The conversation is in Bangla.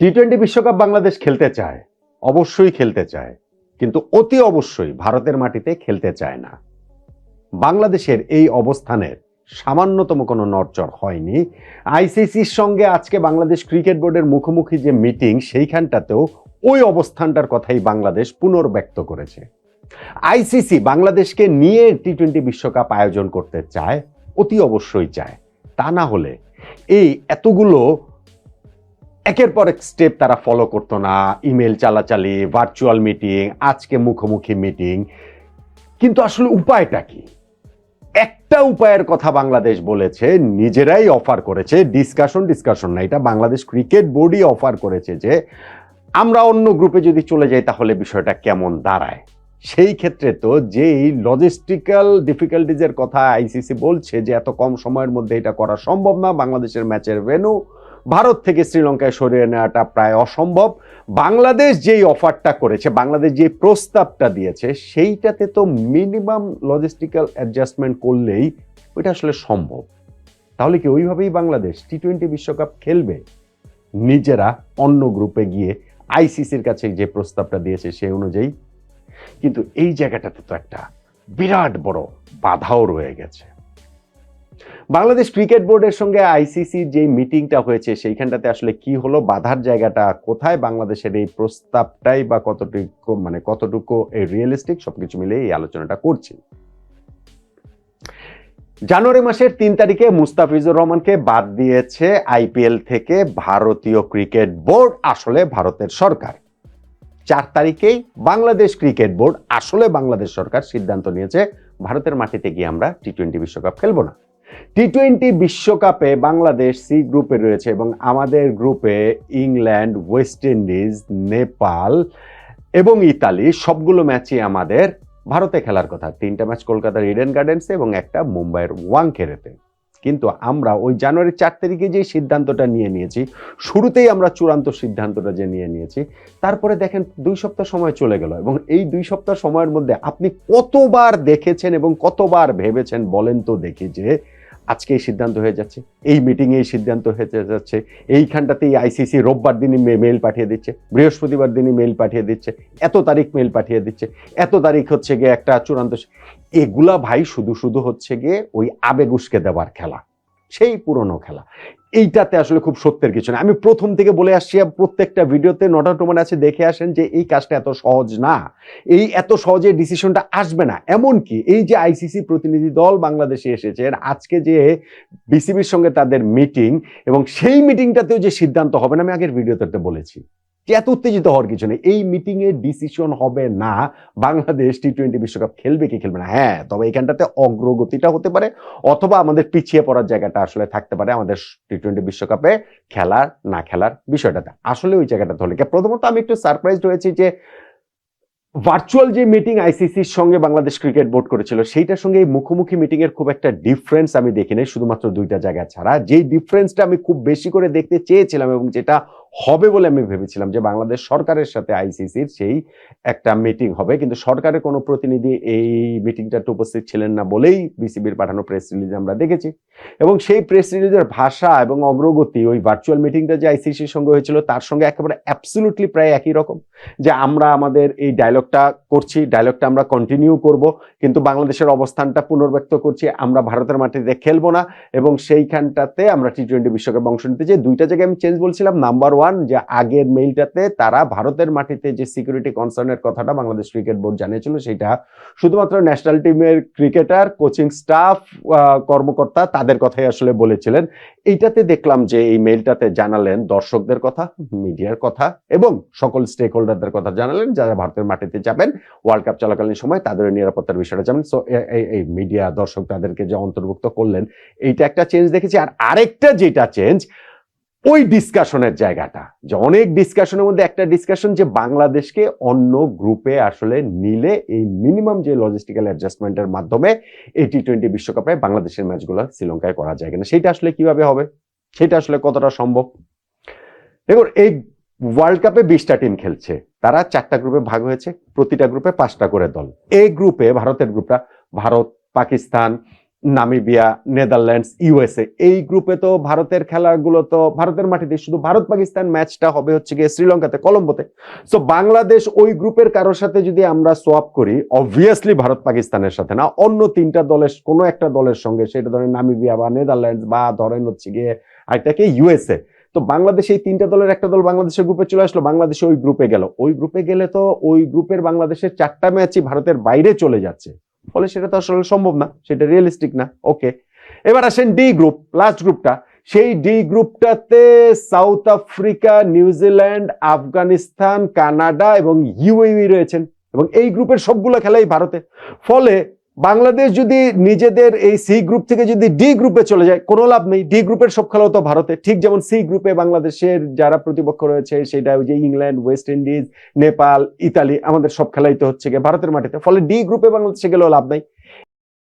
টি টোয়েন্টি বিশ্বকাপ বাংলাদেশ খেলতে চায়, অবশ্যই খেলতে চায়, কিন্তু অতি অবশ্যই ভারতের মাটিতে খেলতে চায় না। বাংলাদেশের এই অবস্থানের সামান্যতম কোনো নড়চড় হয়নি। আইসিসির সঙ্গে আজকে বাংলাদেশ ক্রিকেট বোর্ডের মুখোমুখি যে মিটিং, সেইখানটাতেও ওই অবস্থানটার কথাই বাংলাদেশ পুনর্ব্যক্ত করেছে। আইসিসি বাংলাদেশকে নিয়ে টি টোয়েন্টি বিশ্বকাপ আয়োজন করতে চায়, অতি অবশ্যই চায়। তা না হলে এই এতগুলো একের পর এক স্টেপ তারা ফলো করতো না ইমেল চালাচালি ভার্চুয়াল মিটিং আজকে মুখোমুখি মিটিং কিন্তু আসলে উপায়টা কি? একটা উপায়ের কথা বাংলাদেশ বলেছে, নিজেরাই অফার করেছে ডিসকাশন ডিসকাশন না, এটা বাংলাদেশ ক্রিকেট বোর্ডই অফার করেছে যে, আমরা অন্য গ্রুপে যদি চলে যাই তাহলে বিষয়টা কেমন দাঁড়ায়? সেই ক্ষেত্রে তো যেই লজিস্টিক্যাল ডিফিকাল্টিজের কথা আইসিসি বলছে যে, এত কম সময়ের মধ্যে এটা করা সম্ভব না, বাংলাদেশের ম্যাচের ভেনু ভারত থেকে শ্রীলঙ্কায় সরিয়ে নেওয়াটা প্রায় অসম্ভব। বাংলাদেশ যেই অফারটা করেছে, বাংলাদেশ যে প্রস্তাবটা দিয়েছে, সেইটাতে তো মিনিমাম লজিস্টিক্যাল অ্যাডজাস্টমেন্ট করলেই ওইটা আসলে সম্ভব। তাহলে কি ওইভাবেই বাংলাদেশ টি টোয়েন্টি বিশ্বকাপ খেলবে? নিজেরা অন্য গ্রুপে গিয়ে আইসিসির কাছে যে প্রস্তাবটা দিয়েছে সেই অনুযায়ী। কিন্তু এই জায়গাটাতে তো একটা বিরাট বড় বাধাও রয়ে গেছে। বাংলাদেশ ক্রিকেট বোর্ডের সঙ্গে আইসিসি যে মিটিংটা হয়েছে, সেইখানটাতে আসলে কি হলো? বাধার জায়গাটা কোথায়? বাংলাদেশের এই প্রস্তাবটাই বা কতটুকু মানে কতটুকু এই রিয়েলিস্টিক সবকিছু মিলে এই আলোচনাটা করছি। জানুয়ারি মাসের তিন তারিখে মুস্তাফিজুর রহমানকে বাদ দিয়েছে আইপিএল থেকে ভারতীয় ক্রিকেট বোর্ড, আসলে ভারতের সরকার। চার তারিখেই বাংলাদেশ ক্রিকেট বোর্ড, আসলে বাংলাদেশ সরকার সিদ্ধান্ত নিয়েছে, ভারতের মাটিতে গিয়ে আমরা টি টোয়েন্টি বিশ্বকাপ খেলব না। টি টোয়েন্টি বিশ্বকাপে বাংলাদেশ সি গ্রুপে রয়েছে এবং আমাদের গ্রুপে ইংল্যান্ড ওয়েস্ট ইন্ডিজ নেপাল এবং ইতালি সবগুলো ম্যাচই আমাদের ভারতে খেলার কথা। তিনটা ম্যাচ কলকাতার ইডেন গার্ডেন্সে এবং একটা মুম্বাইয়ের ওয়াংখেড়েতে কিন্তু আমরা ওই জানুয়ারি চার তারিখে যে সিদ্ধান্তটা নিয়ে নিয়েছি, শুরুতেই আমরা চূড়ান্ত সিদ্ধান্তটা যে নিয়ে নিয়েছি, তারপরে দেখেন দুই সপ্তাহ সময় চলে গেল এবং এই দুই সপ্তাহ সময়ের মধ্যে আপনি কতবার দেখেছেন এবং কতবার ভেবেছেন বলেন তো দেখি যে আজকে এই সিদ্ধান্ত হয়ে যাচ্ছে। এই মিটিংয়ে এই সিদ্ধান্ত হয়ে যাচ্ছে। এইখানটাতেই আইসিসি রোববার দিনই মেল পাঠিয়ে দিচ্ছে। বৃহস্পতিবার দিনই মেল পাঠিয়ে দিচ্ছে। এত তারিখ মেল পাঠিয়ে দিচ্ছে। এত তারিখ হচ্ছে গিয়ে একটা চূড়ান্ত এগুলা ভাই শুধু শুধু হচ্ছে গিয়ে ওই আবেগ উস্কে দেওয়ার খেলা। সেই পুরনো খেলা। এইটাতে আসলে খুব সত্যের কিছু না। আমি প্রথম থেকে বলে আসছি প্রত্যেকটা ভিডিওতে নটা টোমান আছে, দেখে আসেন যে এই কাজটা এত সহজ না। এই এত সহজে ডিসিশনটা আসবে না। এমনকি এই যে আইসিসি প্রতিনিধি দল বাংলাদেশে এসেছেন, আজকে যে বিসিবির সঙ্গে তাদের মিটিং এবং সেই মিটিংটাতেও যে সিদ্ধান্ত হবে না, আমি আগের ভিডিওতে বলেছি। যে এত উত্তেজিত হওয়ার কিছু নেই। এই মিটিং এর ডিসিশন হবে না, বাংলাদেশ টি টোয়েন্টি বিশ্বকাপ খেলবে কি খেলবে না। হ্যাঁ তবে এখানটাতে অগ্রগতিটা হতে পারে, অথবা আমাদের পিছিয়ে পড়ার জায়গাটা আসলে থাকতে পারে আমাদের টি টোয়েন্টি বিশ্বকাপে খেলার, না খেলার বিষয়টাতে। আসলে ওই জায়গাটা হলে প্রথমত আমি একটু সারপ্রাইজ হয়েছি যে ভার্চুয়াল যে মিটিং আইসিসির সঙ্গে বাংলাদেশ ক্রিকেট বোর্ড করেছিল, সেইটার সঙ্গে এই মুখোমুখি মিটিং এর খুব একটা ডিফারেন্স আমি দেখি নাই শুধুমাত্র দুইটা জায়গা ছাড়া। যেই ডিফারেন্সটা আমি খুব বেশি করে দেখতে চেয়েছিলাম এবং যেটা হবে বলে আমি ভেবেছিলাম যে বাংলাদেশ সরকারের সাথে আইসিসির সেই একটা মিটিং হবে। কিন্তু সরকারের কোনো প্রতিনিধি এই মিটিংটাতে উপস্থিত ছিলেন না বলেই বিসিবির পাঠানো প্রেস রিলিজ আমরা দেখেছি। এবং সেই প্রেস রিলিজের ভাষা এবং অগ্রগতি ওই ভার্চুয়াল মিটিংটা যে আইসিসির সঙ্গে হয়েছিল, তার সঙ্গে একেবারে অ্যাবসলুটলি প্রায় একই রকম। যে আমরা আমাদের এই ডায়লগটা করছি ডায়লগটা আমরা কন্টিনিউ করব, কিন্তু বাংলাদেশের অবস্থানটা পুনর্ব্যক্ত করছি, আমরা ভারতের মাটিতে খেলব না, এবং সেইখানটাতে আমরা টি টোয়েন্টি বিশ্বকাপ অংশ নিতে যে দুইটা জায়গায় আমি চেঞ্জ বলছিলাম। নাম্বার ওয়ান যে আগের মেইলটাতে তারা ভারতের মাটিতে যে সিকিউরিটি কনসার্নের কথাটা বাংলাদেশ ক্রিকেট বোর্ড জানিয়েছিল, সেটা শুধুমাত্র ন্যাশনাল টিমের ক্রিকেটার কোচিং স্টাফ কর্মকর্তা তাদের কথাই আসলে বলেছিলেন। এইটাতে দেখলাম যে এই মেইলটাতে জানালেন দর্শকদের কথা মিডিয়ার কথা, এবং সকল স্টেক হোল্ডারদের কথা জানালেন, যারা ভারতের মাটিতে যাবেন ওয়ার্ল্ড কাপ চলাকালীন সময় তাদের নিরাপত্তার বিষয়টা যেমন সো এই মিডিয়া দর্শক তাদেরকে যে অন্তর্ভুক্ত করলেন, এইটা একটা চেঞ্জ দেখেছি। আর আরেকটা যেটা চেঞ্জ ওই ডিসকাশনের জায়গাটা, যে অনেক ডিসকাশনের মধ্যে একটা ডিসকাশন যে বাংলাদেশকে অন্য গ্রুপে আসলে নিলে এই মিনিমাম যে লজিস্টিক্যাল অ্যাডজাস্টমেন্টের মাধ্যমে এই টি টোয়েন্টি বিশ্বকাপে বাংলাদেশের ম্যাচগুলো শ্রীলঙ্কায় করা যায় কিনা, সেটা আসলে কীভাবে হবে? সেটা আসলে কতটা সম্ভব? দেখুন, এই ওয়ার্ল্ড কাপে বিশটা টিম খেলছে। তারা চারটা গ্রুপে ভাগ হয়েছে, প্রতিটা গ্রুপে পাঁচটা করে দল। এই গ্রুপে ভারতের গ্রুপটা Bharat, Pakistan, Namibia, Netherlands USA এই গ্রুপে তো ভারতের খেলাগুলো তো ভারতের মাটিতে, শুধু ভারত পাকিস্তান ম্যাচটা হবে হচ্ছে গিয়ে শ্রীলঙ্কাতে, কলম্বোতে। সো বাংলাদেশ ওই গ্রুপের কারোর সাথে যদি আমরা সোয়াপ করি অবভিয়াসলি ভারত পাকিস্তানের সাথে না, অন্য তিনটা দলের, কোনো একটা দলের সঙ্গে, সেটা ধরেন নামিবিয়া বা নেদারল্যান্ডস বা ধরেন হচ্ছে গিয়ে আরেকটাকে ইউএসএ তো বাংলাদেশ এই তিনটা দলের একটা দল বাংলাদেশের গ্রুপে চলে আসলো, বাংলাদেশ ওই গ্রুপে গেল। ওই গ্রুপে গেলে তো ওই গ্রুপের বাংলাদেশের চারটা ম্যাচই ভারতের বাইরে চলে যাচ্ছে। ফলে সেটা তো আসলে সম্ভব না, সেটা রিয়েলিস্টিক না। ওকে এবার আসেন ডি গ্রুপ লাস্ট গ্রুপটা সেই D গ্রুপটাতে South Africa New Zealand Afghanistan Canada এবং ইউএই রয়েছেন। এবং এই গ্রুপের সবগুলো খেলাই ভারতে। ফলে বাংলাদেশ যদি নিজেদের এই সি গ্রুপ থেকে যদি ডি গ্রুপে চলে যায়, কোনো লাভ নেই। ডি গ্রুপের সব খেলা তো ভারতে। ঠিক যেমন সি গ্রুপে বাংলাদেশের যারা প্রতিপক্ষ রয়েছে, সেটা ওই যে England West Indies Nepal Italy আমাদের সব খেলাই তো হচ্ছে গিয়ে ভারতের মাটিতে। ফলে ডি গ্রুপে বাংলাদেশে গেলেও লাভ নাই।